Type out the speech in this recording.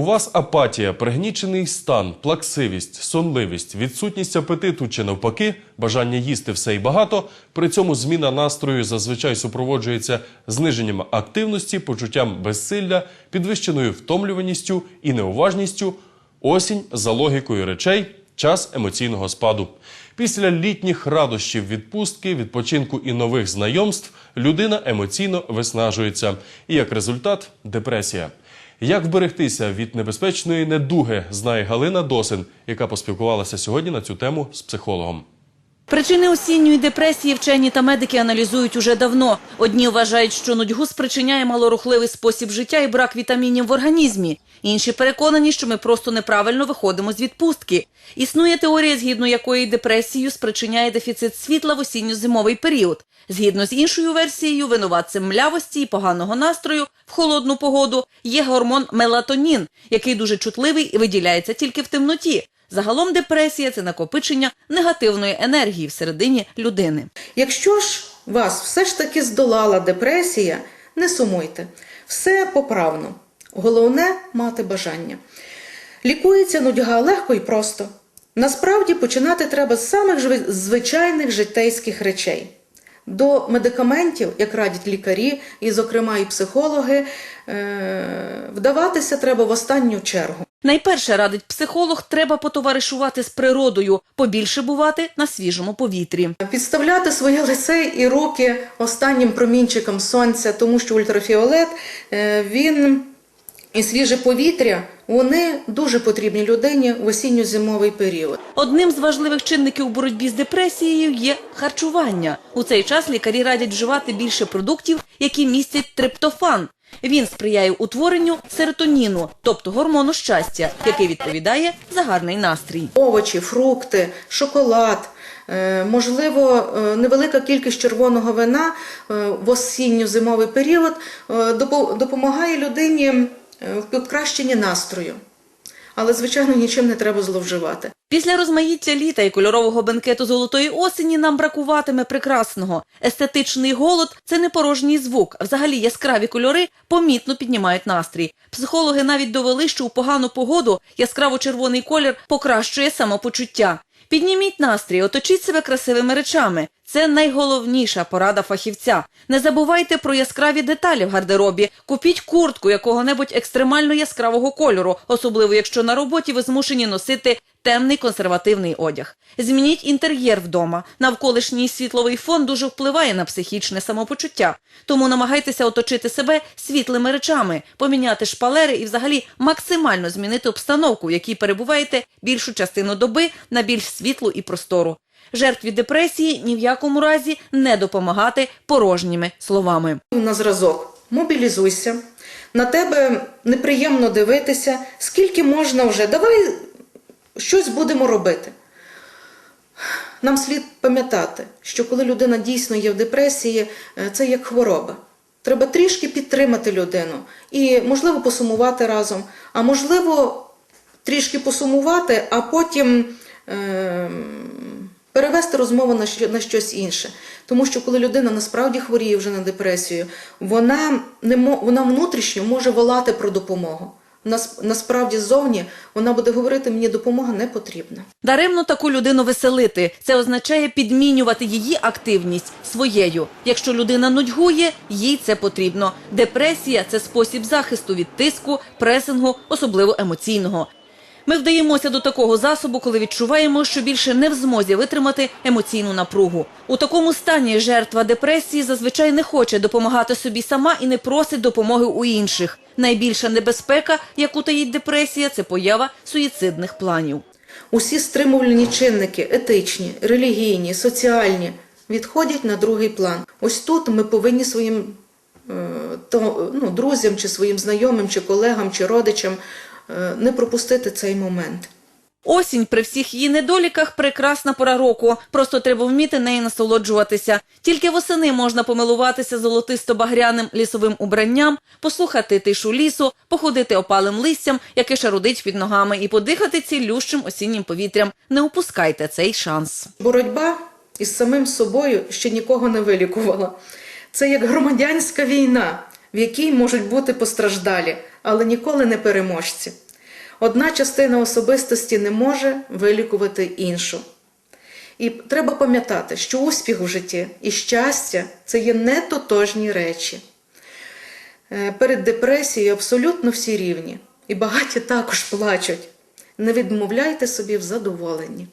У вас апатія, пригнічений стан, плаксивість, сонливість, відсутність апетиту чи навпаки, бажання їсти все і багато. При цьому зміна настрою зазвичай супроводжується зниженням активності, почуттям безсилля, підвищеною втомлюваністю і неуважністю. Осінь за логікою речей час емоційного спаду. Після літніх радощів відпустки, відпочинку і нових знайомств людина емоційно виснажується. І як результат депресія. Як вберегтися від небезпечної недуги, знає Галина Досин, яка поспілкувалася сьогодні на цю тему з психологом. Причини осінньої депресії вчені та медики аналізують уже давно. Одні вважають, що нудьгу спричиняє малорухливий спосіб життя і брак вітамінів в організмі. Інші переконані, що ми просто неправильно виходимо з відпустки. Існує теорія, згідно якої депресію спричиняє дефіцит світла в осінньо-зимовий період. Згідно з іншою версією, винуватцем млявості і поганого настрою в холодну погоду є гормон мелатонін, який дуже чутливий і виділяється тільки в темноті. Загалом депресія це накопичення негативної енергії всередині людини. Якщо ж вас все ж таки здолала депресія, не сумуйте. Все поправно. Головне мати бажання. Лікується нудьга легко і просто. Насправді починати треба з самих звичайних житейських речей. До медикаментів, як радять лікарі, і, зокрема, і психологи, е- вдаватися треба в останню чергу. Найперше радить психолог, треба потоваришувати з природою, побільше бувати на свіжому повітрі. Підставляти своє лице і руки останнім промінчиком сонця, тому що ультрафіолет е, він і свіже повітря вони дуже потрібні людині в осінньо-зимовий період. Одним з важливих чинників у боротьбі з депресією є харчування. У цей час лікарі радять вживати більше продуктів, які містять триптофан. Він сприяє утворенню серотоніну, тобто гормону щастя, який відповідає за гарний настрій. Овочі, фрукти, шоколад. е, Можливо, е, невелика кількість червоного вина е, в осінньо-зимовий період допомагає людині в покращенні настрою. Але, звичайно, нічим не треба зловживати. Після розмаїття літа і кольорового бенкету золотої осені нам бракуватиме прекрасного. Естетичний голод це не порожній звук. Взагалі яскраві кольори помітно піднімають настрій. Психологи навіть довели, що у погану погоду яскраво-червоний колір покращує самопочуття. Підніміть настрій, оточіть себе красивими речами. Це найголовніша порада фахівця. Не забувайте про яскраві деталі в гардеробі. Купіть куртку якого-небудь екстремально яскравого кольору, особливо якщо на роботі ви змушені носити темний консервативний одяг. Змініть інтер'єр вдома. Навколишній світловий фон дуже впливає на психічне самопочуття. Тому намагайтеся оточити себе світлими речами, поміняти шпалери і взагалі максимально змінити обстановку, в якій перебуваєте більшу частину доби на більш світлу і простору. Жертві депресії ні в якому разі не допомагати порожніми словами. на зразок. Мобілізуйся. На тебе неприємно дивитися. Скільки можна вже? Давай щось будемо робити. Нам слід пам'ятати, що коли людина дійсно є в депресії, е, це як хвороба. Треба трішки підтримати людину і, можливо, посумувати разом, а можливо, трішки посумувати, а потім ем, перевести розмову на, що, на щось інше. Тому що коли людина насправді хворіє вже на депресію, вона, не вона внутрішньо може волати про допомогу. Нас, насправді ззовні вона буде говорити, мені допомога не потрібна. Даремно таку людину веселити. Це означає підмінювати її активність своєю. Якщо людина нудьгує, їй це потрібно. Депресія це спосіб захисту від тиску, пресингу, особливо емоційного. Ми вдаємося до такого засобу, коли відчуваємо, що більше не в змозі витримати емоційну напругу. У такому стані жертва депресії зазвичай не хоче допомагати собі сама і не просить допомоги у інших. Найбільша небезпека, яку таїть депресія, це поява суїцидних планів. Усі стримувальні чинники етичні, релігійні, соціальні відходять на другий план. Ось тут ми повинні своїм е, то, ну, друзям, чи своїм знайомим, чи колегам, чи родичам не пропустити цей момент. Осінь при всіх її недоліках прекрасна пора року. Просто треба вміти нею насолоджуватися. Тільки восени можна помилуватися золотисто-багряним лісовим убранням, послухати тишу лісу, походити опалим листям, яке шарудить під ногами, і подихати цілющим осіннім повітрям. Не упускайте цей шанс. Боротьба із самим собою ще нікого не вилікувала. Це як громадянська війна, в якій можуть бути постраждалі, але ніколи не переможці. Одна частина особистості не може вилікувати іншу. І треба пам'ятати, що успіх в житті і щастя це є не тотожні речі. Е, Перед депресією абсолютно всі рівні. І багаті також плачуть. Не відмовляйте собі в задоволенні.